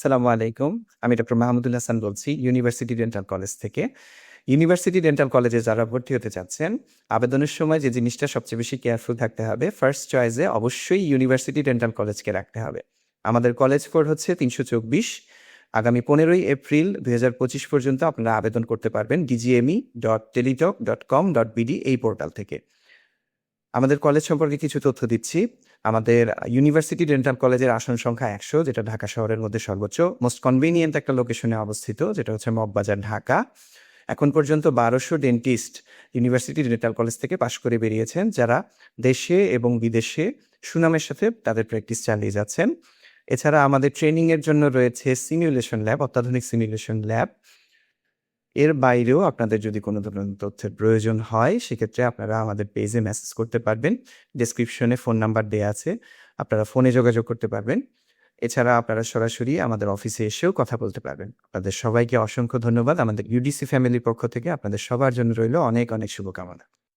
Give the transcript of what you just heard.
সালামু আলাইকুম। আমি ডক্টর মাহমুদুল হাসান বলছি, ইউনিভার্সিটি ডেন্টাল কলেজ থেকে। ইউনিভার্সিটি ডেন্টাল কলেজে যারা ভর্তি হতে চাচ্ছেন, আবেদনের সময় যে জিনিসটা সবচেয়ে বেশি কেয়ারফুল থাকতে হবে, ফার্স্ট চয়েসে অবশ্যই ইউনিভার্সিটি ডেন্টাল কলেজকে রাখতে হবে। আমাদের কলেজ কোড হচ্ছে তিনশো চব্বিশ। আগামী পনেরোই এপ্রিল দুই পঁচিশ পর্যন্ত আপনারা আবেদন করতে পারবেন, DGME dot Teletalk dot com dot BD এই পোর্টাল থেকে। আমাদের কলেজ সম্পর্কে কিছু তথ্য দিচ্ছি। আমাদের ইউনিভার্সিটি ডেন্টাল কলেজের আসন সংখ্যা একশো, যেটা ঢাকা শহরের মধ্যে সর্বোচ্চ। মোস্ট কনভিনিয়েন্ট একটা লোকেশনে অবস্থিত, যেটা হচ্ছে মগবাজার, ঢাকা। এখন পর্যন্ত বারোশো ডেন্টিস্ট ইউনিভার্সিটি ডেন্টাল কলেজ থেকে পাশ করে বেরিয়েছেন, যারা দেশে এবং বিদেশে সুনামের সাথে তাদের প্র্যাকটিস চালিয়ে যাচ্ছেন। এছাড়া আমাদের ট্রেনিংয়ের জন্য রয়েছে সিমিউলেশন ল্যাব অত্যাধুনিক সিমিউলেশন ল্যাব এর বাইরেও আপনাদের যদি কোনো ধরনের তথ্যের প্রয়োজন হয়, সেক্ষেত্রে আপনারা আমাদের পেজে মেসেজ করতে পারবেন। ডিসক্রিপশনে ফোন নাম্বার দেওয়া আছে, আপনারা ফোনে যোগাযোগ করতে পারবেন। এছাড়া আপনারা সরাসরি আমাদের অফিসে এসেও কথা বলতে পারবেন। আপনাদের সবাইকে অসংখ্য ধন্যবাদ। আমাদের ইউডিসি ফ্যামিলির পক্ষ থেকে আপনাদের সবার জন্য রইল অনেক অনেক শুভকামনা।